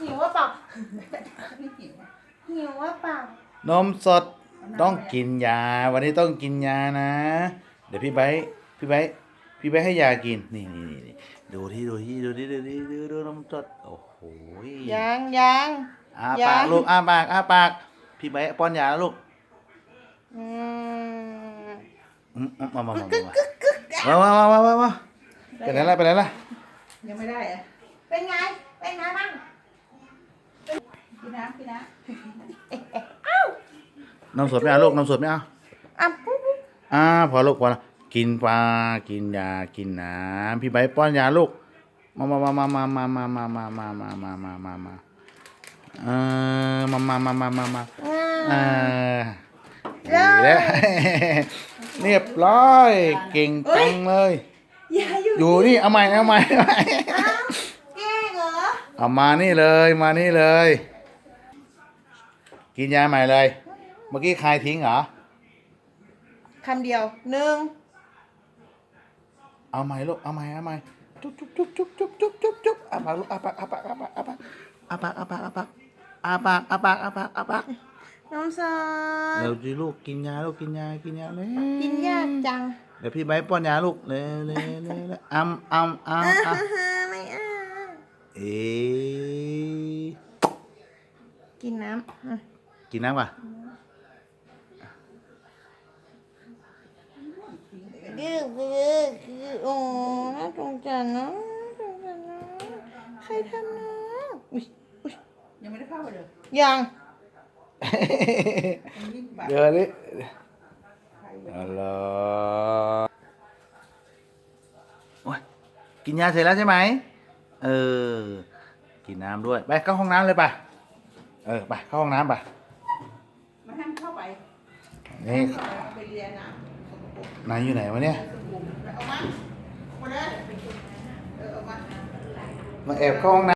หิวว่าเปล่าหิวหิวว่าเปล่านมสดต้องกินยา วันนี้ต้องกินยานะ เดี๋ยวพี่ไบพี่ไบพี่ไบให้ยากินนี่นี่นี่ดูที่ดูที่ดูที่ดูที่ดูดูนมสดโอ้โหยังยังอ้าปากลูกอ้าปากอ้าปากพี่ไบป้อนยาแล้วลูกอืมมอืมมามามามามามามามามาไปไหนล่ะไปไหนล่ะยังไม่ได้อะเป็นไงเป็นไงบ้าง พี่น้ำพี่น้นมสดไม่เอาลูกนมสดไม่เอาอะปุ๊บปุ๊บอ่าพอลูกพอละกินปลากินยากินน้ำพี่ไบร์ทป้อนยาลูกมามามามามามามามามามามามามามาเออมามามามามามาอ่าอ่าดีแล้วเรียบร้อยเก่งจังเลยำยาอยู่อยู่นี่เอาใหม่เอาใหม่เอาใหม่อ้าวแกล้งเหรอเอามานี่เลยมานี่เลย กินยาใหม่เลย เมื่อกี้ใครทิ้งเหรอ คำเดียวหนึ่งเอาใหม่ลูก เอาใหม่ เอาใหม่ จุ๊บจุ๊บจุ๊บจุ๊บจุ๊บจุ๊บจุ๊บจุ๊บอาปากลูกอาปากอาปากอาปากอาปากอาปากอาปากอาปากอาปากอาปากอาปากอาปากน้องสาเร็วจีลูกกินยาลูกกินยา กินยาเลยกินยากจัง เดี๋ยวพี่ใบร์ทป้อนยาลูกเลยเลยเลยเลยอ้ำอ้ำอ้ำอ้ำไม่อ่าเอ๊ะกินน้ำอะ กินน้ำป่ะดื้อดื้อดื้อโอ้น่าสงสารนะสงสารนะใครทำนะอุ๊ยอุ๊ยยังไม่ได้เข้าเลยยังยังยิ่งแบบเดี๋ยวนี้ฮัลโหลโอ้ยกินยาเสร็จแล้วใช่ไหม เออ กินน้ำด้วย ไปเข้าห้องน้ำเลยปะเออ ไปเข้าห้องน้ำไปะ มาห้ามเข้าไป นี่เข้าไปเอาไปเรียนนะสกปรกนายอยู่ไหนวะเนี่ยสกปรกเอามาเอามาเลยเออเอามามาแอบเข้าห้องน้ำ